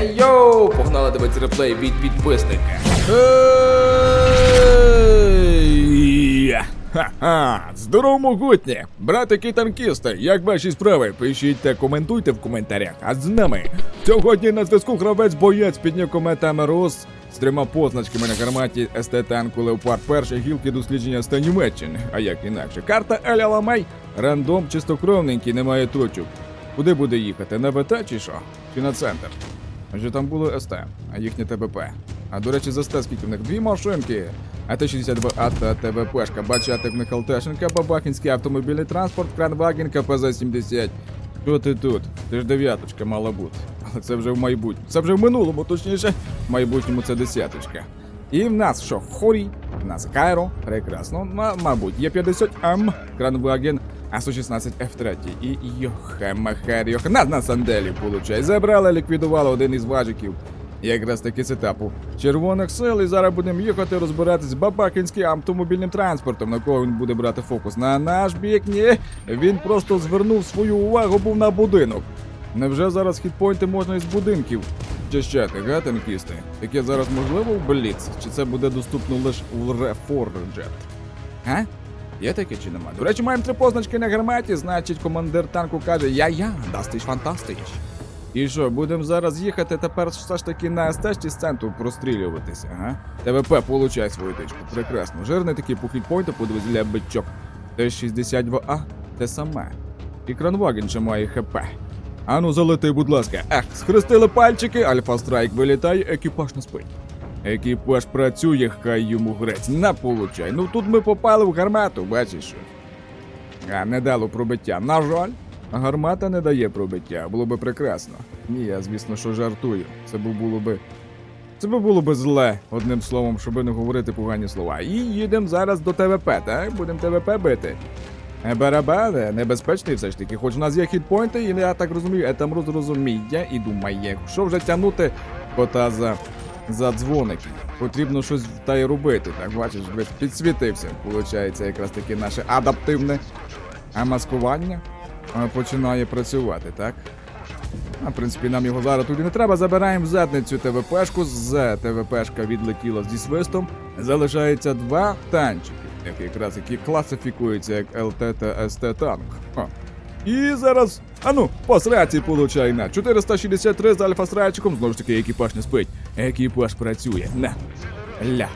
Ей йоу! Погнали дивитися реплей від підписника. Ха-ха! Здорово, могутнє! Братики танкісти, як ваші справи? Пишіть та коментуйте в коментарях. А з нами сьогодні на зв'язку гравець боєць під ніком Тамерус з трьома позначками на гарматі СТ танку Леопард 1 гілки дослідження ста Німеччини. А як інакше? Карта Еля Ламей, рандом чистокровненький, немає точок. Куди буде їхати? На ВТ чи що? Чи на центр? Адже там було СТ, а їхнє ТБП. А до речі, за СТ скільки в них? Дві машинки. АТ-62А та ТВПшка, бачати в них ЛТшенка, Бабахінський автомобільний транспорт, Кранваген, КПЗ-70. Що ти тут? Ти ж дев'яточка мала бути. Але це вже в майбутньому. Це вже в минулому, точніше. В майбутньому це десяточка. І в нас що? Хорі, в нас Кайро, прекрасно. Ма- мабуть, є 50М, Кранваген, а 116 F3 і Йохемахер Йохана на санделі, получай. Забрали, ліквідували один із важиків. Якраз таки з етапу червоних сил, і зараз будемо їхати розбиратись з бабакінським автомобільним транспортом, на кого він буде брати фокус. На наш бік, ні. Він просто звернув свою увагу був на будинок. Невже зараз хітпойнти можна із будинків чищати, га, танкісти? Таке зараз можливо в Бліц? Чи це буде доступно лише в Reforged? А? Є таке чи нема? До речі, маємо три позначки на гарматі, значить командир танку каже Я-я, дастиш фантастич. І що, будемо зараз їхати тепер все ж таки на СТ чи з центру прострілюватися, ага? ТВП, получай свою тичку. Прекрасно. Жирний такий по хітпойнту, подивись для бичок. Т-62А, те саме. І Кранваген ще має ХП. Ану, залети, будь ласка. Ех, схрестили пальчики, Альфа Страйк вилітає, екіпаж не спить. Екіпаж працює, хай йому грець. На получай. Ну тут ми попали в гармату, бачиш. А, не дало пробиття. На жаль, гармата не дає пробиття. Було би прекрасно. Ні, я звісно, що жартую. Це б було би. Це би було би зле, одним словом, щоб не говорити погані слова. І їдемо зараз до ТВП, так? Будемо ТВП бити. Е, Барабани, небезпечний все ж таки, хоч у нас є хітпойнти, і я так розумію, е, там розуміє і думає, що вже тягнути кота за, за дзвоники. Потрібно щось та й робити, так бачиш, ви підсвітився. Получається, якраз таки наше адаптивне маскування е, починає працювати, так? А, в принципі, нам його зараз тут і не треба. Забираємо в задницю ТВПшку. З ТВПшка відлетіла зі свистом. Залишається два танчики, які якраз які класифікуються як ЛТ та СТ танк. О. І зараз. Ану, по сраці получай на 463 з альфа страйчиком. Знову ж таки, екіпаж не спить. Екіпаж працює. На. Ля.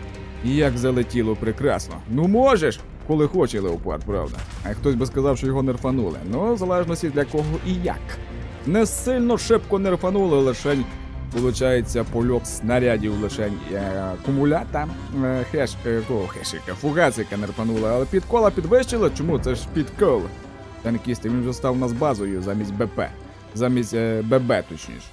Як залетіло прекрасно. Ну можеш, коли хоче леопард, правда. А хтось би сказав, що його нерфанули. Ну, в залежності для кого і як. Не сильно шибко нерфанули, лишень. Получається, польот снарядів лишень е, кумулята, е, хеш, е, кого хешика, фугасика нерфанули, але підкола підвищили. Чому? Це ж підкол. Танкісти, він вже став у нас базою замість БП. Замість е, ББ, точніше.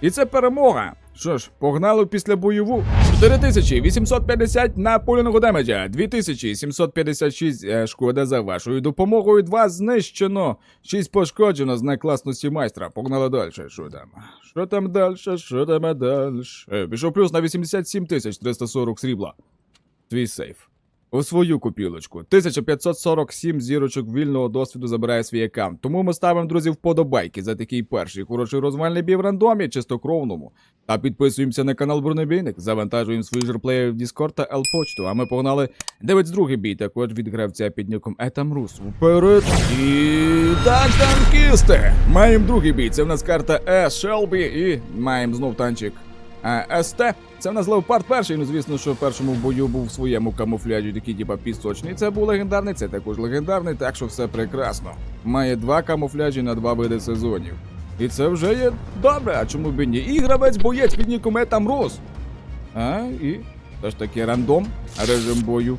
І це перемога. Що ж, погнали після бойову. 4850 на польного демеджа, 2756 е, шкода за вашою допомогою. Два знищено, 6 пошкоджено з найкласності майстра. Погнали далі. Що там? Що там далі? Що там далі? Пішов плюс на 87 340 срібла. Твій сейф. У свою копілочку. 1547 зірочок вільного досвіду забирає свій аккаунт. Тому ми ставимо, друзі, вподобайки за такий перший хороший розвальний бій в рандомі, чистокровному. Та підписуємося на канал Бронебійник, завантажуємо свої жерплеї в Discord та L-почту. А ми погнали дивиться другий бій, також від гравця під ніком Етамрус. Вперед! І так, танкісти! Маємо другий бій. Це в нас карта Е Шелбі і маємо знов танчик СТ. Це в нас Леопард перший. Ну, звісно, що в першому бою був в своєму камуфляжі такий, типа пісочний. Це був легендарний, це також легендарний, так що все прекрасно. Має два камуфляжі на два види сезонів. І це вже є добре, а чому б і ні? І гравець боєць під нікометам Рос. А, і все ж таки рандом, режим бою.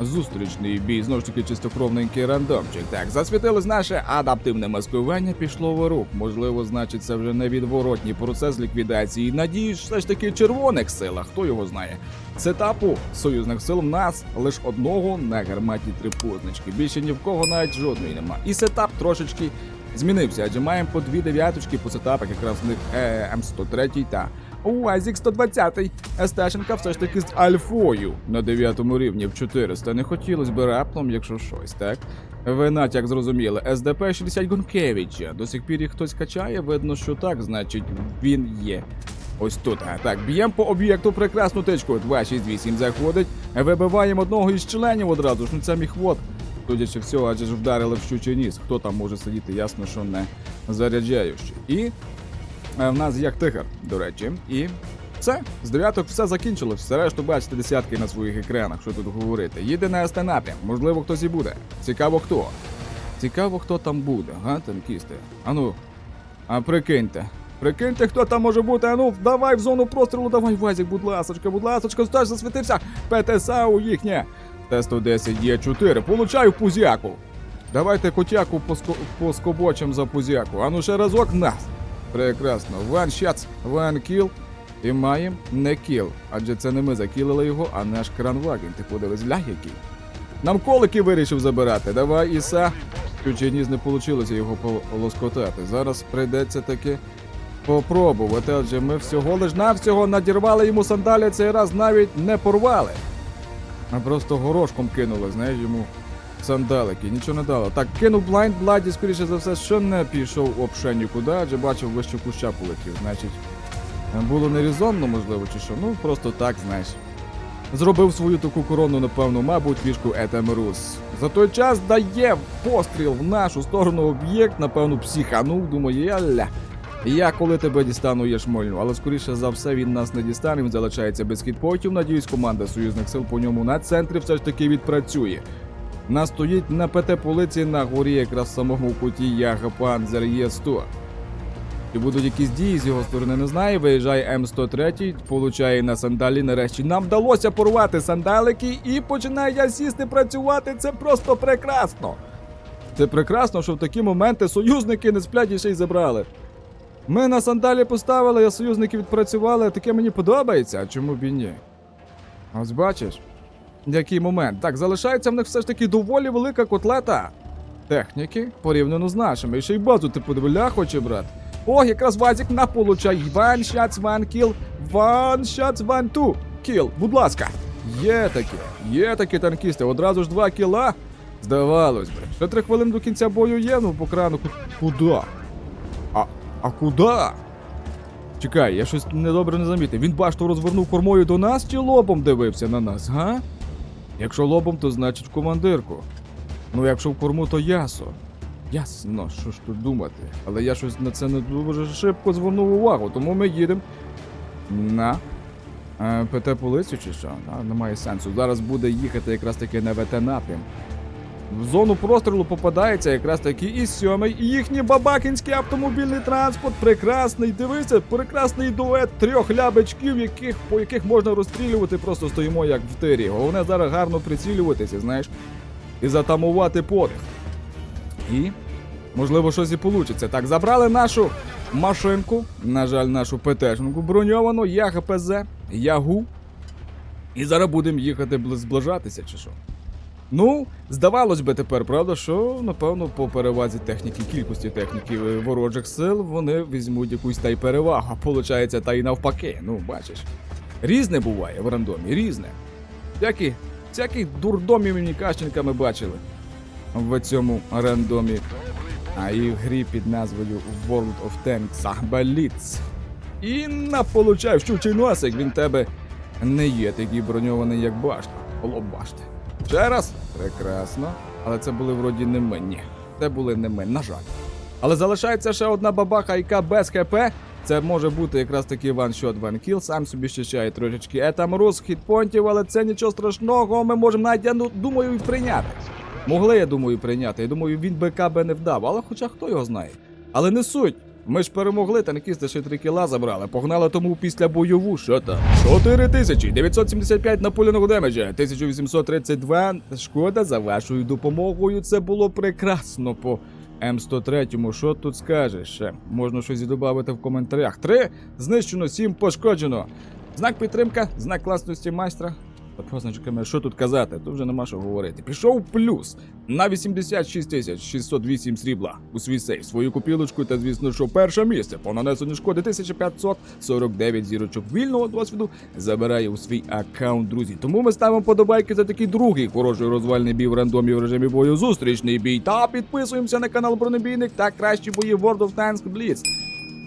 Зустрічний бій, знову ж таки чистокровненький рандомчик. Так, засвітилось наше адаптивне маскування, пішло в рух. Можливо, значить, це вже невідворотній процес ліквідації. Надіюсь, все ж таки червоних силах, хто його знає. Сетапу союзних сил в нас лише одного на гарматі трипознички. Більше ні в кого навіть жодної нема. І сетап трошечки змінився, адже маємо по дві дев'яточки по сетапах, якраз в них е, М103 та УАЗік 120. Сташенка все ж таки з альфою на 9 рівні в 400. Не хотілося би раптом, якщо щось, так? Ви натяк зрозуміли. СДП 60 Гункевича. До сих пір їх хтось качає, видно, що так, значить, він є. Ось тут. А, так, б'ємо по об'єкту прекрасну тичку. 268 заходить. Вибиваємо одного із членів одразу ж. Ну це міхвод. Судячи всього, адже ж вдарили в щучий ніс. Хто там може сидіти, ясно, що не заряджаючий. І в нас як тигр, до речі. І все, з дев'яток все закінчилось. Все решту бачите десятки на своїх екранах, що тут говорити. Їде на СТ напрям, можливо, хтось і буде. Цікаво хто. Цікаво, хто там буде, га, танкісти. Ану, а прикиньте. Прикиньте, хто там може бути. Ану, давай в зону прострілу, давай, Вазік, будь ласочка, будь ласочка, стаж засвітився. ПТСАУ їхнє. Т-110 є 4. Получаю пузяку. Давайте котяку поско... поскобочим за пузяку. Ану ще разок нас. Прекрасно. Ван щац, ван кіл. І маєм не кіл. Адже це не ми закілили його, а наш кранваген. Ти подивись, ля який. Нам колики вирішив забирати. Давай, Іса. Ключиніс не вийшло його полоскотати. Зараз прийдеться таки попробувати, адже ми всього лиш навсього надірвали йому сандалі цей раз навіть не порвали. А просто горошком кинули, знаєш, йому сандалики, нічого не дало. Так, кинув блайнд бладі, скоріше за все, що не пішов вообще нікуди, адже бачив вище куща полетів. Значить, було нерезонно, можливо, чи що. Ну, просто так, знаєш. Зробив свою таку корону, напевно, мабуть, фішку Етемерус. За той час дає постріл в нашу сторону об'єкт, напевно, психанув, думає, яля. Я коли тебе дістану, я шмольну, але скоріше за все він нас не дістане, він залишається без хітпойтів. Надіюсь, команда союзних сил по ньому на центрі все ж таки відпрацює. Нас стоїть на ПТ полиці на горі, якраз в самому куті Яга Панзер Є100. Чи будуть якісь дії з його сторони, не знаю. Виїжджає М103, получає на сандалі. Нарешті нам вдалося порвати сандалики і починає сісти працювати. Це просто прекрасно. Це прекрасно, що в такі моменти союзники не сплять і ще й забрали. Ми на сандалі поставили, а союзники відпрацювали, таке мені подобається, а чому б і ні? Ось бачиш, який момент. Так, залишається в них все ж таки доволі велика котлета техніки порівняно з нашими. І ще й базу ти подивля хоче брати. О, якраз Вазік на получай. One shots, one kill. One shots, one two. Kill. Будь ласка. Є такі, є такі танкісти. Одразу ж два кіла. Здавалось би. Ще три хвилини до кінця бою є, ну по крану. Куда? А, а куди? Чекай, я щось недобре не замітив. Він башту розвернув кормою до нас чи лобом дивився на нас, га? Якщо лобом, то значить в командирку. Ну, якщо в корму, то ясо. Ясно, що ж тут думати. Але я щось на це не дуже шибко звернув увагу, тому ми їдемо на е, ПТ полицю чи що? А, немає сенсу. Зараз буде їхати якраз таки на ВТ напрям. В зону прострілу попадається якраз таки і сьомий, і їхній бабакінський автомобільний транспорт. Прекрасний, дивися, прекрасний дует трьох лябечків, яких, по яких можна розстрілювати, просто стоїмо як в тирі. Головне зараз гарно прицілюватися, знаєш, і затамувати подих. І, можливо, щось і получиться. Так, забрали нашу машинку, на жаль, нашу ПТшнку броньовану, ЯГПЗ, Ягу. І зараз будемо їхати зближатися, чи що. Ну, здавалось би тепер, правда, що напевно по перевазі техніки, кількості техніки е, ворожих сил вони візьмуть якусь та й перевагу. Получається, та й навпаки. Ну, бачиш. Різне буває в рандомі, різне. Всякі, всякі дурдомі мені Кащенка ми бачили в цьому рандомі. А і в грі під назвою World of Tanks Blitz. І на получай щучий носик, він тебе не є такий броньований, як башта. Лоб башти. Ще раз? Прекрасно. Але це були вроді не ми. Ні. Це були не ми, на жаль. Але залишається ще одна бабаха, яка без ХП. Це може бути якраз таки ваншот ванкіл, сам собі щищає трошечки етамрус, хітпонтів, але це нічого страшного, ми можемо навіть, я ну, думаю, і прийняти. Могли, я думаю, прийняти. Я думаю, він БК би не вдав, але хоча хто його знає. Але не суть. Ми ж перемогли, танкісти ще 3 кіла забрали. Погнали тому після бойову. Що там? 4975 напуляного демеджа, 1832. Шкода за вашою допомогою. Це було прекрасно по М103. Що тут скажеш? Можна щось додати в коментарях. 3 знищено, 7 пошкоджено. Знак підтримка, знак класності майстра. Позначками, що тут казати, тут вже нема що говорити. Пішов плюс на 86 тисяч 608 срібла у свій сейф, свою купілочку та, звісно, що перше місце по нанесенню шкоди 1549 зірочок вільного досвіду забирає у свій аккаунт, друзі. Тому ми ставимо подобайки за такий другий хороший розвальний бій в рандомі в режимі бою, зустрічний бій. Та підписуємося на канал Бронебійник та кращі бої World of Tanks Blitz.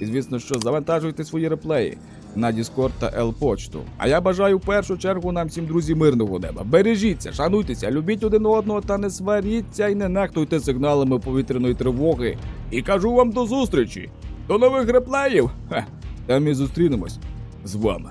І звісно, що завантажуйте свої реплеї на Discord та L-почту. А я бажаю в першу чергу нам всім друзі мирного неба. Бережіться, шануйтеся, любіть один одного та не сваріться і не нехтуйте сигналами повітряної тривоги. І кажу вам до зустрічі! До нових реплеїв! Ха, там і зустрінемось з вами.